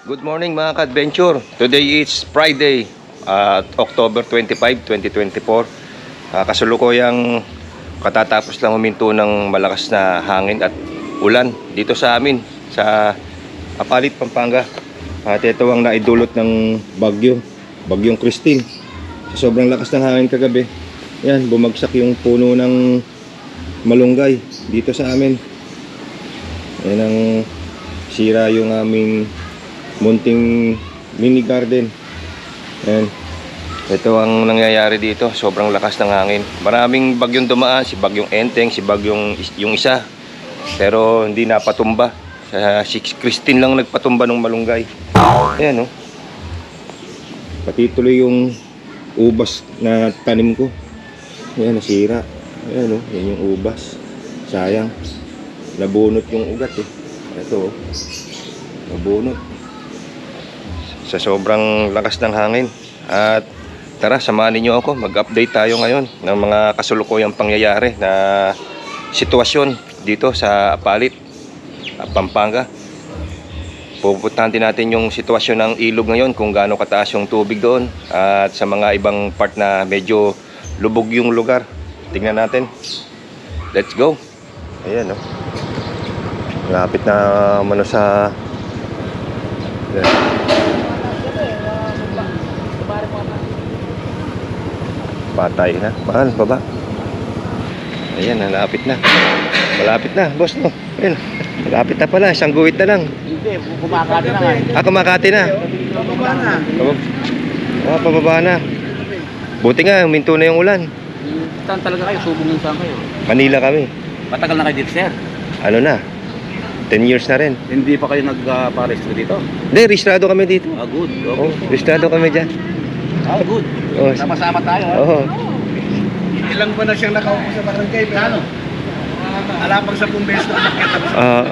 Good morning mga ka-adventure. Today is Friday, at October 25, 2024. Uh, kasulukuyang katatapos lang huminto ng malakas na hangin at ulan dito sa amin sa Apalit, Pampanga. At ito ang naidulot ng bagyo, bagyong Christine. Sa sobrang lakas ng hangin kagabi, yan, bumagsak yung puno ng malunggay dito sa amin. Yan ang sira yung aming munting mini garden. Yan. Ito ang nangyayari dito. Sobrang lakas ng hangin. Maraming bagyong dumaan. Si bagyong Enteng, si bagyong yung isa. Pero hindi napatumba. Sa si Christine lang nagpatumba ng malunggay. Ayan, no? Pati tuloy yung ubas na tanim ko. Ayan, nasira. Ayan, no? Yan yung ubas. Sayang. Nabunot yung ugat, eh. Ito, oh. Nabunot sa sobrang lakas ng hangin. At tara, samahan niyo ako. Mag-update tayo ngayon ng mga kasulukuyang pangyayari na sitwasyon dito sa Apalit, ah, Pampanga. Pupuntahan din natin yung sitwasyon ng ilog ngayon, kung gaano kataas yung tubig doon at sa mga ibang part na medyo lubog yung lugar. Tingnan natin. Let's go. Ayan, no. Lapit na mano sa Patay na. Mahal, baba. Ayan, malapit na. Malapit na, boss no. Ayan, malapit na pala. Isang guhit na lang. Hindi, kumakati na nga. Ah, kumakati na. Pababa na. Ah, pababa na. Buti nga, huminto na yung ulan. Saan talaga kayo? Subong saan kayo? Manila kami. Matagal na kayo dito, sir. Ano na? 10 years na rin. Hindi pa kayo nagpa-register dito? Hindi, registrado kami dito. Ah, good. Oh, registrado kami dyan. Ah, good. Oh, Sama-sama tayo, ha? oh. Ilang ba na siyang nakaupo sa barangay? Pero Ano? alapang sa beses na nakita ko. Ah,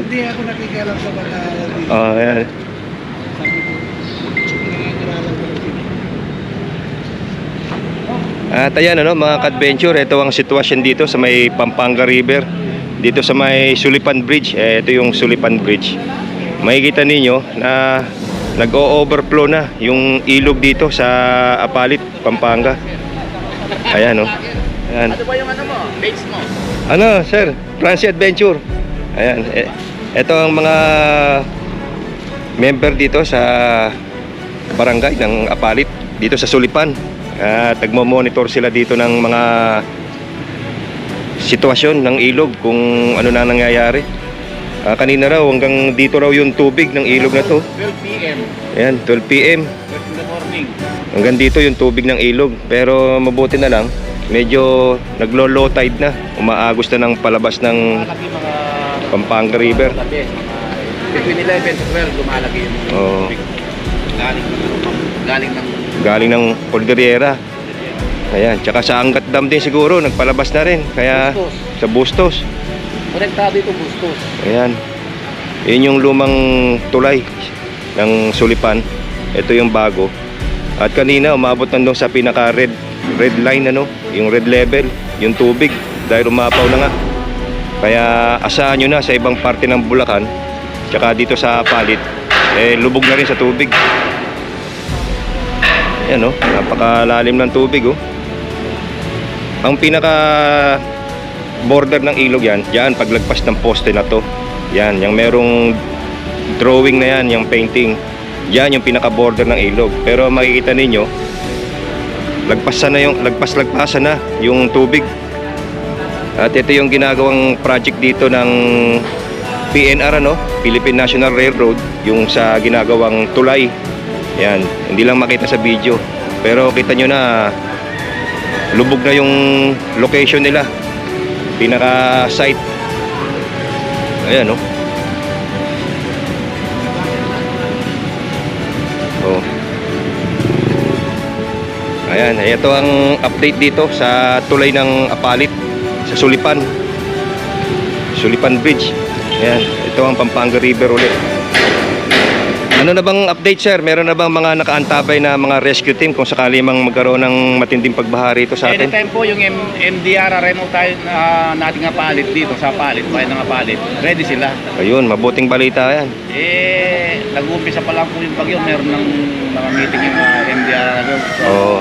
Hindi ako nakikialam sa barangay. ah, ayan. Sabi ko, dito. At ayan ano mga ka-adventure, ito ang sitwasyon dito sa may Pampanga River. Dito sa may Sulipan Bridge, eh, ito yung Sulipan Bridge. Makikita ninyo na nag-o-overflow na yung ilog dito sa Apalit, Pampanga. Ayan oh. Ayan. Ano ba yung ano mo? Page mo? Ano, sir? Francie Adventure. Ayan. Eh, ito ang mga member dito sa barangay ng Apalit dito sa Sulipan. At nagmo-monitor sila dito ng mga sitwasyon ng ilog kung ano na nangyayari. Ah, kanina raw hanggang dito raw yung tubig ng ilog na to. 12 p.m. Ayan, 12 p.m. 12 in the morning. Hanggang dito yung tubig ng ilog. Pero mabuti na lang, medyo naglo-low tide na. Umaagos na ng palabas ng. Pampanga River. Between 11 to 12, lumalaki yung Oo. tubig. Galing ng ano, galing ng... galing ng Cordillera. Ayan, tsaka sa Angat Dam din siguro, nagpalabas na rin. Kaya Bustos. sa Bustos. Konektado ito, Bustos. Ayan. Yun yung lumang tulay ng Sulipan. Ito yung bago. At kanina umabot na doon sa pinaka red red line ano, yung red level, yung tubig dahil umapaw na nga. Kaya asahan nyo na sa ibang parte ng Bulacan, tsaka dito sa Palit, eh lubog na rin sa tubig. Ayan oh, napakalalim ng tubig oh. Ang pinaka border ng ilog yan, yan paglagpas ng poste na to. Yan, yung merong drawing na yan, yung painting. Yan yung pinaka border ng ilog. Pero makikita ninyo, lagpasan na yung lagpas-lagpasan na yung tubig. At ito yung ginagawang project dito ng PNR ano, Philippine National Railroad, yung sa ginagawang tulay. Yan, hindi lang makita sa video. Pero kita nyo na lubog na yung location nila pinaka site ayan no oh ayan ito ang update dito sa tulay ng Apalit sa Sulipan Sulipan Bridge ayan ito ang Pampanga River ulit Ano na bang update sir? Meron na bang mga nakaantabay na mga rescue team kung sakali mang magkaroon ng matinding pagbaha rito sa atin? Anytime po yung M- MDR Reno tayo na nating nga palit dito sa palit, bayan ng palit, ready sila. Ayun, mabuting balita yan. Eh, nag-uumpisa pa lang po yung bagyo, meron ng mga meeting yung uh, MDR ano, so, Oo.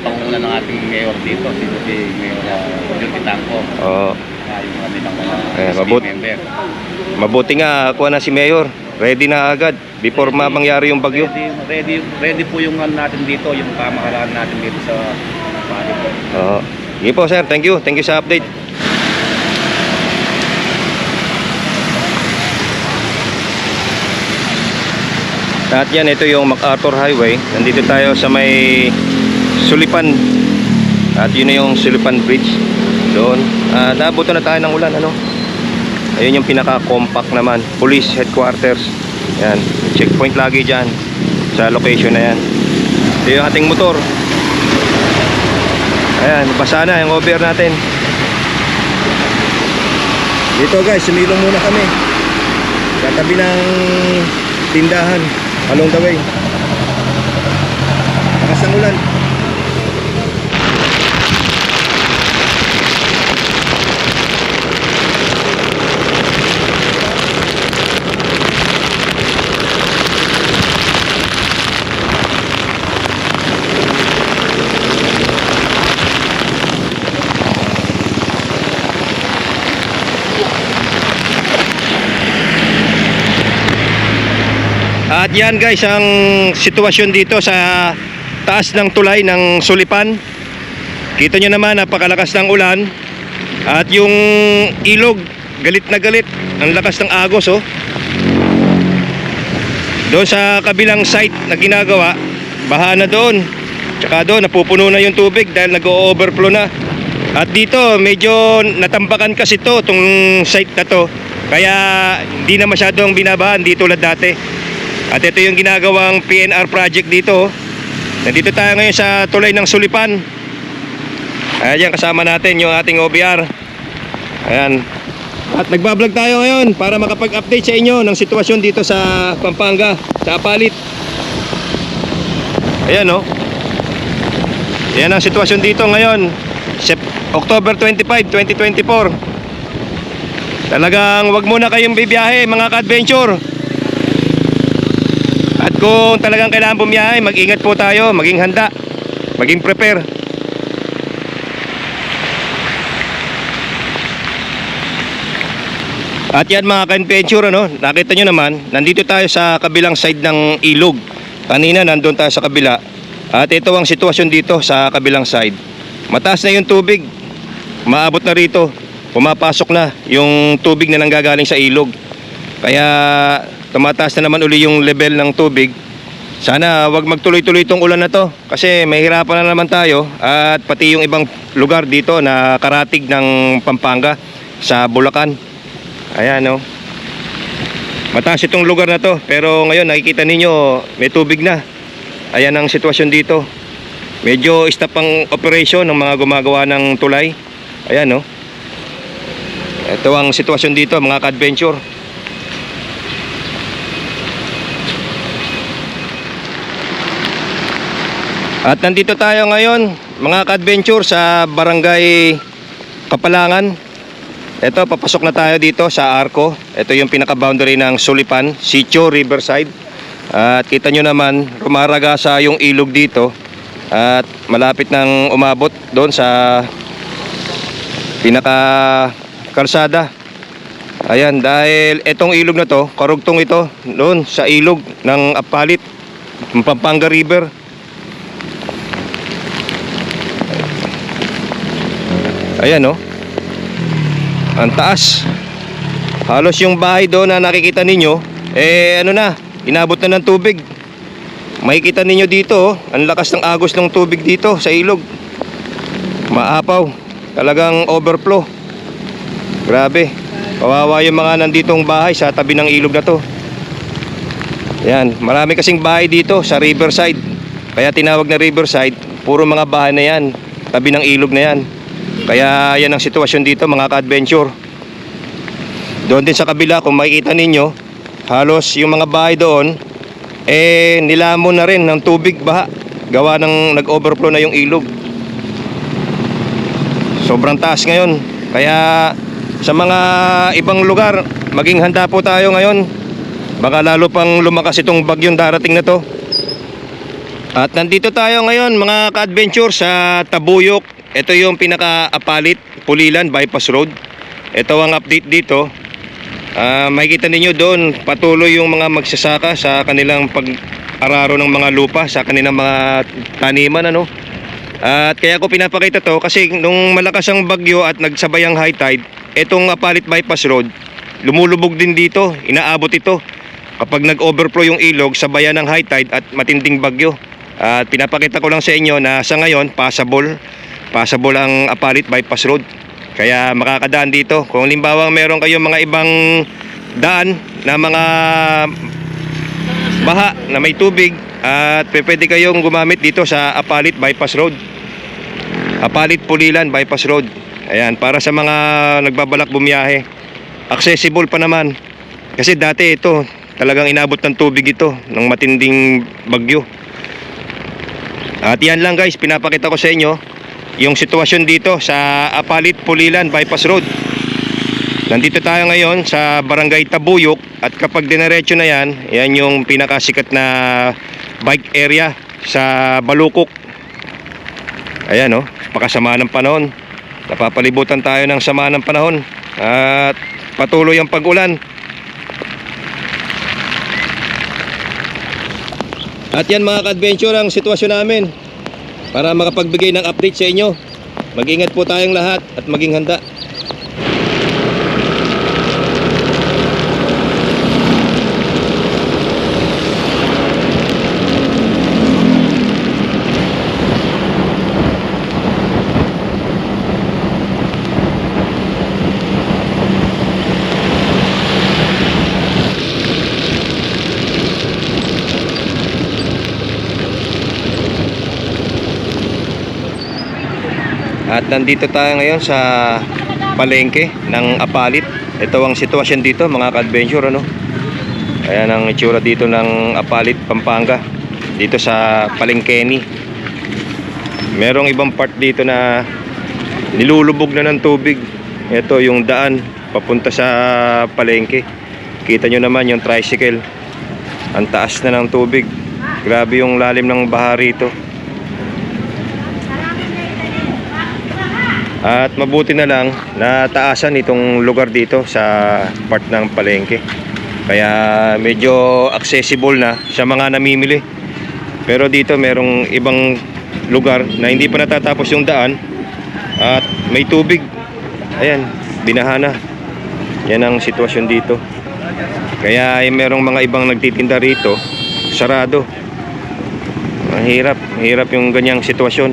Sa pangunan ng ating mayor dito, si, si Mayor uh, Junti Tangco, Oo. uh, yung kanilang mga Eh, SB mabut- member. Mabuti nga, kuha na si Mayor. Ready na agad before ma mangyari yung bagyo. Ready, ready, ready po yung ano natin dito, yung pamahalaan natin dito sa palit. Oo. Sige po sir, thank you. Thank you sa update. At yan, ito yung MacArthur Highway. Nandito tayo sa may Sulipan. At yun na yung Sulipan Bridge. Doon. At naabuto na tayo ng ulan. Ano? Ayun yung pinaka-compact naman. Police headquarters. Yan. Checkpoint lagi dyan. Sa location na yan. Ito yung ating motor. Ayan, basa na yung over natin. Dito guys, sumilong muna kami. Katabi ng tindahan along the way. Lakas ng ulan. At yan guys ang sitwasyon dito sa taas ng tulay ng Sulipan. Kita nyo naman napakalakas ng ulan at yung ilog galit na galit. Ang lakas ng agos oh. Doon sa kabilang site na ginagawa, baha na doon. Tsaka doon napupuno na yung tubig dahil nag-overflow na. At dito medyo natambakan kasi to tong site na to. Kaya hindi na masyadong binabahan dito tulad dati. At ito yung ginagawang PNR project dito. Nandito tayo ngayon sa tulay ng Sulipan. Ayan, kasama natin yung ating OBR. Ayan. At nagbablog tayo ngayon para makapag-update sa inyo ng sitwasyon dito sa Pampanga, sa Apalit. Ayan oh. Yan ang sitwasyon dito ngayon. October 25, 2024. Talagang wag muna kayong bibiyahe mga ka-adventure. Kung talagang kailangan bumiyahe, mag-ingat po tayo, maging handa, maging prepare. At yan mga ka-adventure, ano, nakita nyo naman, nandito tayo sa kabilang side ng ilog. Kanina nandun tayo sa kabila. At ito ang sitwasyon dito sa kabilang side. Mataas na yung tubig. Maabot na rito. Pumapasok na yung tubig na nanggagaling sa ilog. Kaya tumataas na naman uli yung level ng tubig. Sana wag magtuloy-tuloy itong ulan na to kasi mahirapan na naman tayo at pati yung ibang lugar dito na karatig ng Pampanga sa Bulacan. Ayan oh. Mataas itong lugar na to pero ngayon nakikita ninyo may tubig na. Ayan ang sitwasyon dito. Medyo stop ang operation ng mga gumagawa ng tulay. Ayan oh. Ito ang sitwasyon dito mga ka-adventure. At nandito tayo ngayon, mga ka-adventure sa Barangay Kapalangan. Ito, papasok na tayo dito sa Arco. Ito yung pinaka-boundary ng Sulipan, Sitio, Riverside. At kita nyo naman, rumaragasa yung ilog dito. At malapit nang umabot doon sa pinaka-kalsada. Ayan, dahil itong ilog na to, karugtong ito, doon sa ilog ng Apalit, Pampanga River. Ayan oh. Ang taas. Halos yung bahay doon na nakikita ninyo, eh ano na, inabot na ng tubig. Makikita ninyo dito, oh, ang lakas ng agos ng tubig dito sa ilog. Maapaw. Talagang overflow. Grabe. Kawawa yung mga nanditong bahay sa tabi ng ilog na to. Yan, marami kasing bahay dito sa riverside. Kaya tinawag na riverside, puro mga bahay na yan, tabi ng ilog na yan. Kaya yan ang sitwasyon dito mga ka-adventure. Doon din sa kabila kung makikita ninyo, halos yung mga bahay doon eh nilamon na rin ng tubig baha. Gawa ng nag-overflow na yung ilog. Sobrang taas ngayon. Kaya sa mga ibang lugar maging handa po tayo ngayon. Baka lalo pang lumakas itong bagyong darating na to. At nandito tayo ngayon mga ka-adventure sa Tabuyok ito yung pinaka-apalit Pulilan Bypass Road ito ang update dito Ah, makikita ninyo doon patuloy yung mga magsasaka sa kanilang pag-araro ng mga lupa sa kanilang mga taniman ano. At kaya ko pinapakita to kasi nung malakas ang bagyo at nagsabay ang high tide, itong Apalit Bypass Road, lumulubog din dito, inaabot ito. Kapag nag-overflow yung ilog, sabayan ng high tide at matinding bagyo. At pinapakita ko lang sa inyo na sa ngayon, passable. Passable ang Apalit Bypass Road. Kaya makakadaan dito. Kung limbawa meron kayong mga ibang daan na mga baha na may tubig at pwede kayong gumamit dito sa Apalit Bypass Road. Apalit Pulilan Bypass Road. Ayan, para sa mga nagbabalak bumiyahe. Accessible pa naman. Kasi dati ito, talagang inabot ng tubig ito ng matinding bagyo. At yan lang guys, pinapakita ko sa inyo yung sitwasyon dito sa Apalit Pulilan Bypass Road. Nandito tayo ngayon sa Barangay Tabuyok at kapag dinerecho na yan, yan yung pinakasikat na bike area sa Balukok. Ayan oh, pakasama ng panahon. Napapalibutan tayo ng sama ng panahon at patuloy ang pag-ulan. At yan mga ka-adventure ang sitwasyon namin para makapagbigay ng update sa inyo. Mag-ingat po tayong lahat at maging handa. At nandito tayo ngayon sa palengke ng Apalit. Ito ang sitwasyon dito mga ka-adventure ano. Ayan ang itsura dito ng Apalit, Pampanga. Dito sa Palengkeni. Merong ibang part dito na nilulubog na ng tubig. Ito yung daan papunta sa palengke. Kita nyo naman yung tricycle. Ang taas na ng tubig. Grabe yung lalim ng baha rito. At mabuti na lang na taasan itong lugar dito sa part ng palengke. Kaya medyo accessible na sa mga namimili. Pero dito merong ibang lugar na hindi pa natatapos yung daan at may tubig. Ayan, binahana. Yan ang sitwasyon dito. Kaya ay merong mga ibang nagtitinda rito, sarado. Mahirap, mahirap yung ganyang sitwasyon.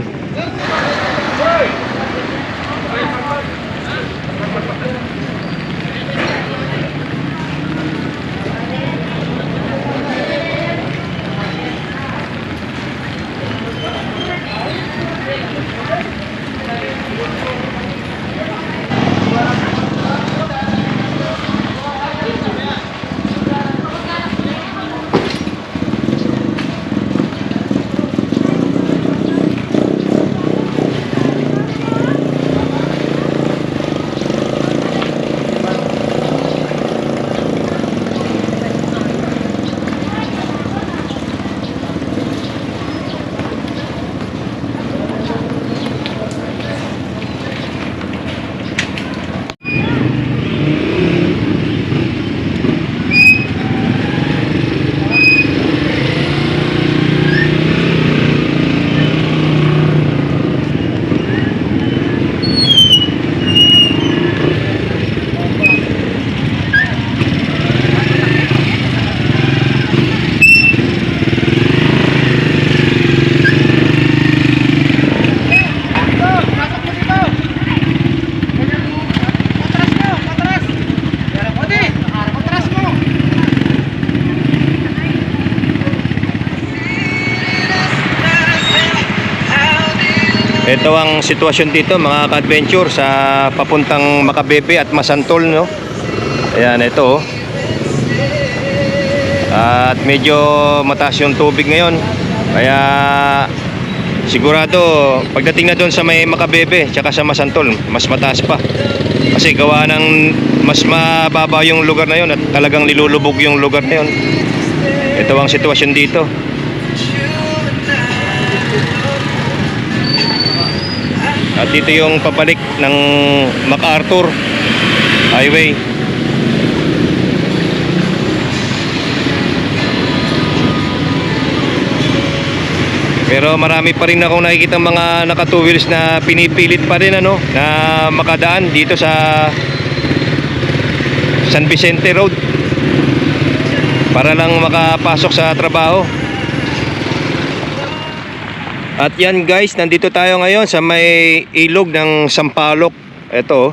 Ito ang sitwasyon dito mga ka-adventure sa papuntang Makabebe at Masantol no. Ayan ito oh. At medyo mataas yung tubig ngayon. Kaya sigurado pagdating na doon sa may Makabebe tsaka sa Masantol, mas mataas pa. Kasi gawa ng mas mababa yung lugar na yon at talagang nilulubog yung lugar na yon. Ito ang sitwasyon dito. At dito yung papalik ng MacArthur Highway. Pero marami pa rin akong nakikita mga naka two wheels na pinipilit pa rin ano na makadaan dito sa San Vicente Road para lang makapasok sa trabaho. At yan guys, nandito tayo ngayon sa may ilog ng Sampaloc. Ito.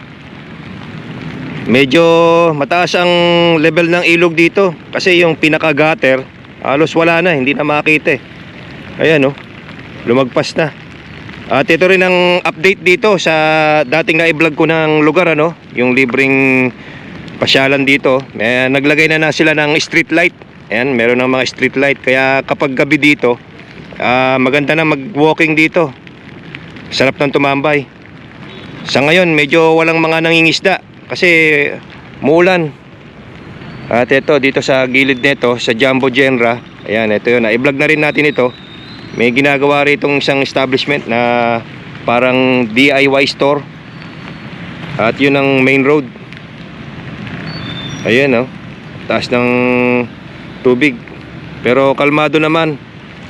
Medyo mataas ang level ng ilog dito kasi yung pinaka-gutter halos wala na, hindi na makita eh. Ayan oh. Lumagpas na. At ito rin ang update dito sa dating na-vlog ko ng lugar ano, yung libreng pasyalan dito. Eh, naglagay na na sila ng street light. Ayan, meron ng mga street light kaya kapag gabi dito, ah, maganda na mag-walking dito. Sarap ng tumambay. Sa ngayon, medyo walang mga nangingisda kasi muulan. At ito, dito sa gilid nito, sa Jumbo Genra, ayan, ito yun, na-vlog na rin natin ito. May ginagawa rito isang establishment na parang DIY store. At yun ang main road. Ayan oh. Taas ng tubig. Pero kalmado naman.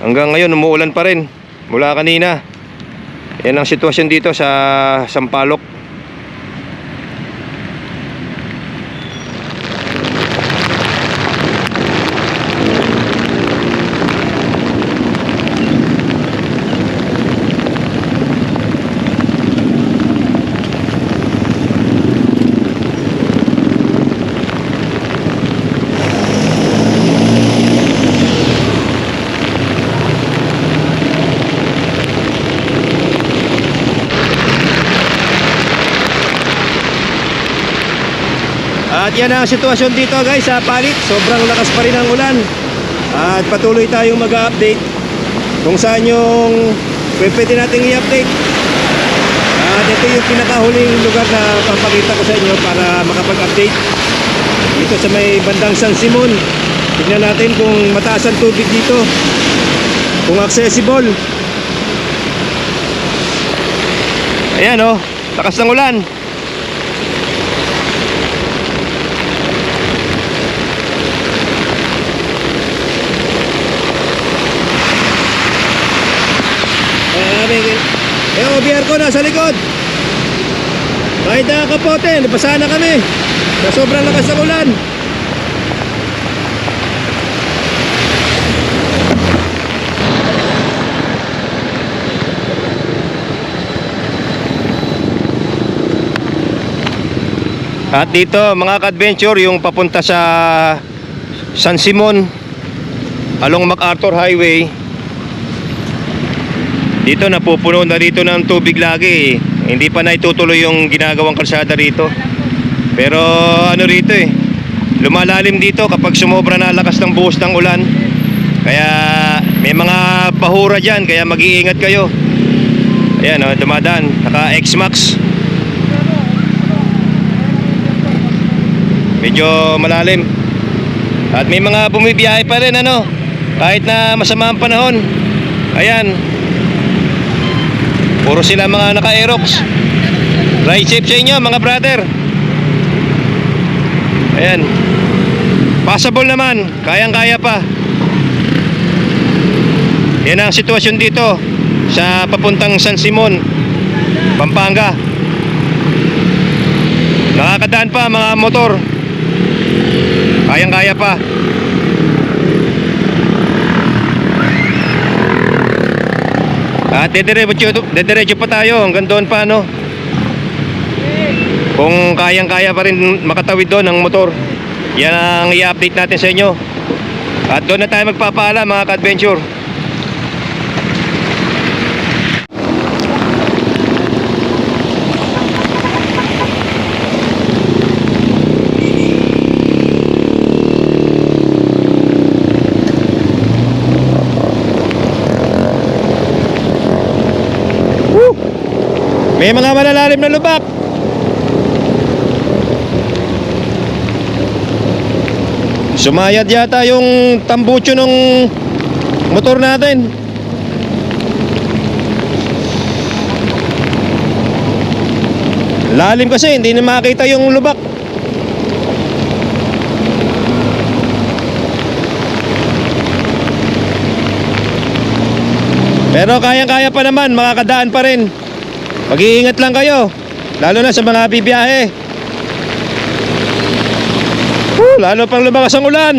Hanggang ngayon umuulan pa rin. Mula kanina. Yan ang sitwasyon dito sa Sampaloc. At yan ang sitwasyon dito guys sa palit. Sobrang lakas pa rin ang ulan. At patuloy tayong mag-update kung saan yung pwede nating i-update. At ito yung pinakahuling lugar na papakita ko sa inyo para makapag-update. Dito sa may bandang San Simon. Tignan natin kung mataas ang tubig dito. Kung accessible. Ayan oh, lakas ng ulan. Eh, eh, OBR ko nasa likod. Kahit na kapote, nabasa na kami. Sa sobrang lakas ng ulan. At dito mga ka-adventure yung papunta sa San Simon along MacArthur Highway dito napupuno na dito ng tubig lagi eh. Hindi pa naitutuloy yung ginagawang kalsada rito. Pero ano rito eh. Lumalalim dito kapag sumobra na lakas ng buhos ng ulan. Kaya may mga bahura dyan kaya mag-iingat kayo. Ayan o, oh, dumadaan. Naka X-Max. Medyo malalim. At may mga bumibiyahe pa rin ano. Kahit na masama ang panahon. Ayan, Puro sila mga naka-aerox. Ride safe sa inyo mga brother. Ayan. Passable naman. Kayang-kaya pa. Yan ang sitwasyon dito sa papuntang San Simon, Pampanga. Nakakadaan pa mga motor. Kayang-kaya pa. At dediretso, dediretso pa tayo hanggang doon pa no. Kung kayang-kaya pa rin makatawid doon ang motor. Yan ang i-update natin sa inyo. At doon na tayo magpapaalam mga ka-adventure. May mga malalalim na lubak. Sumayad yata yung tambucho ng motor natin. Lalim kasi, hindi na makita yung lubak. Pero kayang-kaya pa naman, makakadaan pa rin. Mag-iingat lang kayo, lalo na sa mga bibiyahe. Woo, lalo pang lumakas ang ulan.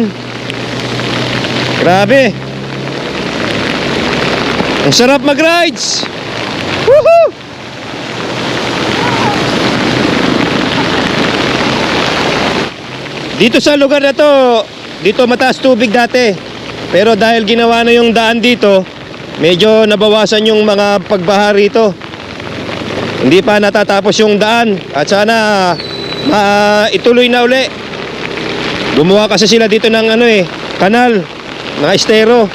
Grabe. Ang sarap mag-rides. Woohoo! Dito sa lugar na to, dito mataas tubig dati. Pero dahil ginawa na yung daan dito, medyo nabawasan yung mga pagbaha rito. Hindi pa natatapos yung daan at sana ma ituloy na uli. Gumawa kasi sila dito ng ano eh, kanal, mga estero.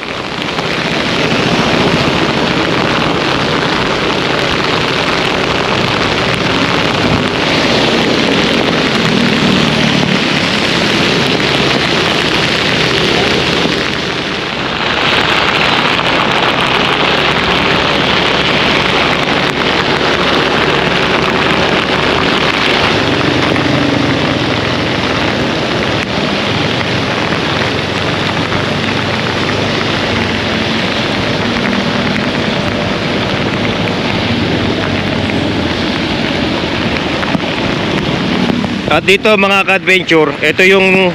At dito mga ka-adventure, ito yung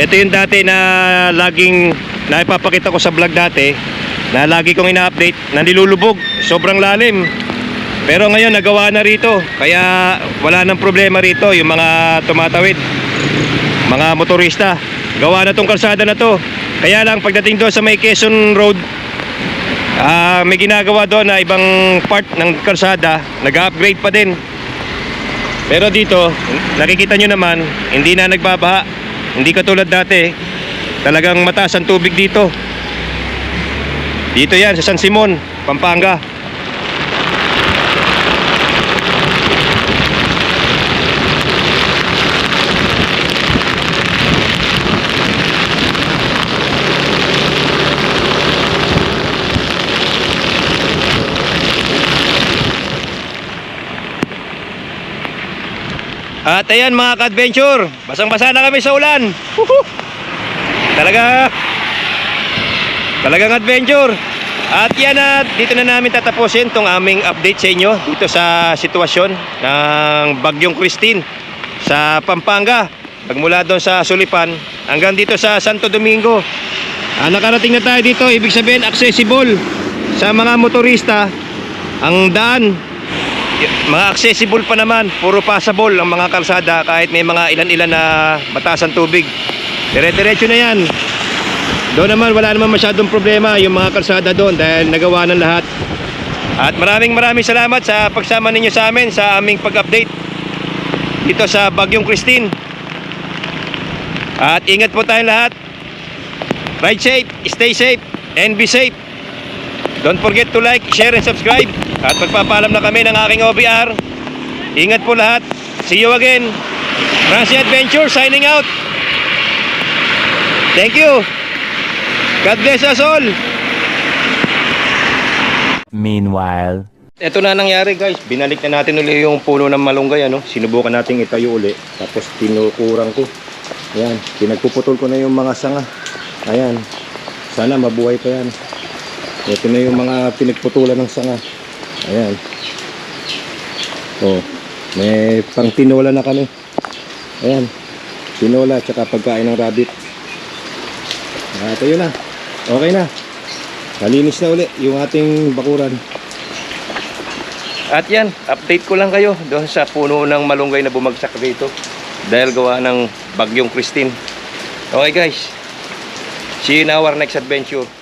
ito yung dati na laging naipapakita ko sa vlog dati na lagi kong ina-update na nilulubog, sobrang lalim. Pero ngayon nagawa na rito, kaya wala nang problema rito yung mga tumatawid, mga motorista. Gawa na tong kalsada na to. Kaya lang pagdating doon sa may Quezon Road, ah may ginagawa doon na ibang part ng kalsada, nag-upgrade pa din. Pero dito, nakikita nyo naman, hindi na nagbabaha. Hindi katulad dati, talagang mataas ang tubig dito. Dito yan, sa San Simon, Pampanga. At ayan mga ka-adventure, basang-basa na kami sa ulan. Woohoo! Talaga, talagang adventure. At yan at dito na namin tatapusin tong aming update sa inyo dito sa sitwasyon ng Bagyong Christine sa Pampanga. Pagmula doon sa Sulipan hanggang dito sa Santo Domingo. Ah, nakarating na tayo dito, ibig sabihin accessible sa mga motorista ang daan mga accessible pa naman, puro passable ang mga kalsada kahit may mga ilan-ilan na mataas ang tubig. Dire-diretso na yan. Doon naman wala naman masyadong problema yung mga kalsada doon dahil nagawa ng lahat. At maraming maraming salamat sa pagsama ninyo sa amin sa aming pag-update dito sa Bagyong Christine. At ingat po tayong lahat. Ride safe, stay safe, and be safe. Don't forget to like, share, and subscribe. At magpapaalam na kami ng aking OBR. Ingat po lahat. See you again. Francie Adventure signing out. Thank you. God bless us all. Meanwhile. Ito na nangyari guys. Binalik na natin uli yung puno ng malunggay. Ano? Sinubukan nating itayo uli. Tapos tinukurang ko. Ayan. Pinagpuputol ko na yung mga sanga. Ayan. Sana mabuhay pa yan. Ito na yung mga pinagputulan ng sanga. Ayan. Oh, may pang tinola na kami. Ayan. Tinola tsaka pagkain ng rabbit. At yun na. Okay na. Malinis na uli yung ating bakuran. At yan, update ko lang kayo doon sa puno ng malunggay na bumagsak dito. Dahil gawa ng bagyong Christine. Okay guys. See you in our next adventure.